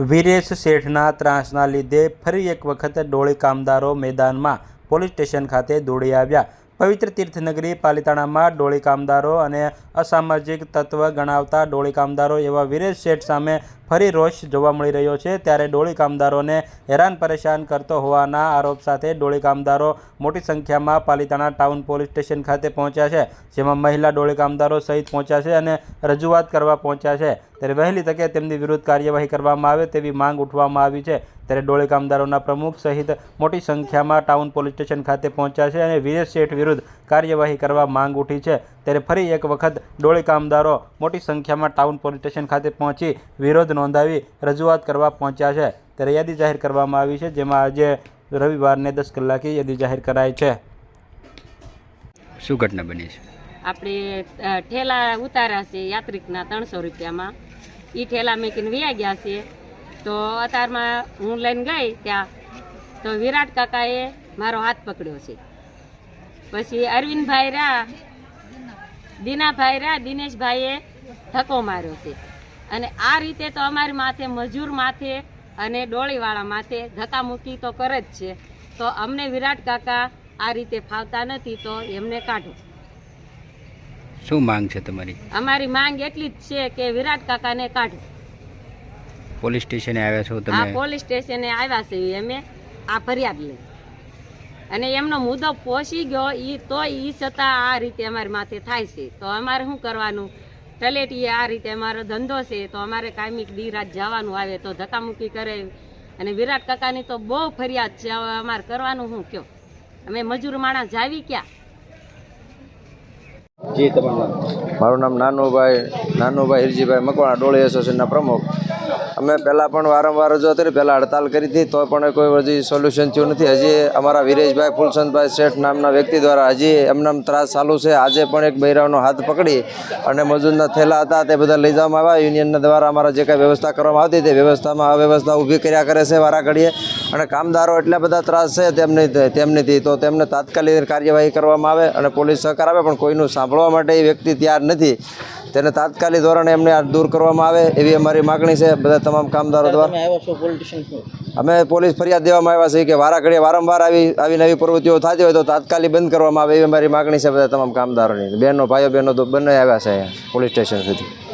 વીરેશ શેઠના ત્રાસના લીધે ફરી એક વખત ડોળી કામદારો મેદાનમાં પોલીસ સ્ટેશન ખાતે દોડી આવ્યા. પવિત્ર તીર્થનગરી પાલિતાણામાં ડોળી કામદારો અને અસામાજિક તત્વ ગણાવતા ડોળી કામદારો એવા વીરેશ શેઠ સામે ફરી રોષ જોવા મળી રહ્યો છે. ત્યારે ડોળી કામદારોને હેરાન પરેશાન કરતો હોવાના આરોપ સાથે ડોળી કામદારો મોટી સંખ્યામાં પાલિતાણા ટાઉન પોલીસ સ્ટેશન ખાતે પહોંચ્યા છે, જેમાં મહિલા ડોળી કામદારો સહિત પહોંચ્યા છે અને રજૂઆત કરવા પહોંચ્યા છે. ત્યારે વહેલી તકે તેમની વિરુદ્ધ કાર્યવાહી કરવામાં આવે તેવી માંગ ઉઠવામાં આવી છે. ત્યારે ડોળી કામદારોના પ્રમુખ સહિત મોટી સંખ્યામાં ટાઉન પોલીસ સ્ટેશન ખાતે પહોંચ્યા છે અને વીરેશ શેઠ વિરુદ્ધ કાર્યવાહી કરવા માંગ ઉઠી છે. ત્યારે ફરી એક વખત ડોળી કામદારો મોટી સંખ્યામાં ટાઉન પોલીસ સ્ટેશન ખાતે પહોંચી વિરોધ નોંધાવી રજૂઆત કરવા પહોંચ્યા છે. ત્યારે યાદી જાહેર કરવામાં આવી છે જેમાં આજે રવિવારને દસ કલાકે યાદી જાહેર કરાઈ છે. શું ઘટના બની છે? આપણે ઠેલા ઉતાર્યા છે યાત્રિકના ત્રણસો રૂપિયામાં. એ ઠેલા મેકીને વ્યા ગયા છે. તો અત્યારમાં હું લઈને ગઈ ત્યાં તો વિરાટ કાકાએ મારો હાથ પકડ્યો છે. પછી અરવિંદભાઈ રહ્યા દીનાભાઈ રહ્યા દિનેશભાઈએ ધક્કો માર્યો છે. અને આ રીતે તો અમારી માથે મજૂર માથે અને ડોળીવાળા માથે ધક્કામુક્કી તો કરે જ છે. તો અમને વિરાટ કાકા આ રીતે ફાવતા નથી તો એમને કાઢો. શું માંગ છે તમારી? અમારી માંગ એટલી જ છે કે વિરાટ કાકાને કાઢો. પોલીસ સ્ટેશને આવ્યા છો તમે? પોલીસ સ્ટેશને આવ્યા છે અમે. આ ફરિયાદ લઈ. અને એમનો મુદ્દો પહોંચી ગયો એ તો એ છતાં આ રીતે અમારી માથે થાય છે. તો અમારે શું કરવાનું? તલેટીએ આ રીતે અમારો ધંધો છે તો અમારે કાયમિક દી રાત જવાનું આવે તો ધક્કામુક્કી કરે. અને વિરાટ કાકાની તો બહુ ફરિયાદ છે હવે અમારે કરવાનું શું? કયો? અમે મજૂર માણસ જાવી ક્યાં? જી તમારું મારું નામ નાનુભાઈ નાનુભાઈ હિરજીભાઈ મકવાણા ડોળી એસોસિએશનના પ્રમુખ. અમે પહેલાં પણ વારંવાર રજૂ હતી પહેલાં હડતાલ કરી હતી તો પણ કોઈ હજી સોલ્યુશન થયું નથી. હજી અમારા વિરેશભાઈ ફૂલચંદભાઈ શેઠ નામના વ્યક્તિ દ્વારા હજી એમનામ ત્રાસ ચાલુ છે. આજે પણ એક બૈરાવનો હાથ પકડી અને મજૂરના થેલા હતા તે બધા લઈ જવામાં આવ્યા. યુનિયનના દ્વારા અમારા જે કાંઈ વ્યવસ્થા કરવામાં આવતી તે વ્યવસ્થામાં અવ્યવસ્થા ઊભી કર્યા કરે છે વારાઘડીએ. અને કામદારો એટલા બધા ત્રાસ છે તેમની તેમનીથી તો તેમને તાત્કાલિક કાર્યવાહી કરવામાં આવે અને પોલીસ સહકાર આપે, પણ કોઈનું સાંભળવા માટે એ વ્યક્તિ તૈયાર નથી. તેને તાત્કાલિક ધોરણે એમને આ દૂર કરવામાં આવે એવી અમારી માગણી છે બધા તમામ કામદારો દ્વારા. અમે પોલીસ ફરિયાદ દેવામાં આવ્યા છે કે વારા ઘડીએ વારંવાર આવી આવી નવી પ્રવૃત્તિઓ થતી હોય તો તાત્કાલિક બંધ કરવામાં આવે એવી અમારી માગણી છે બધા તમામ કામદારોની. બહેનો ભાઈઓ બહેનો તો બંને આવ્યા છે પોલીસ સ્ટેશન સુધી.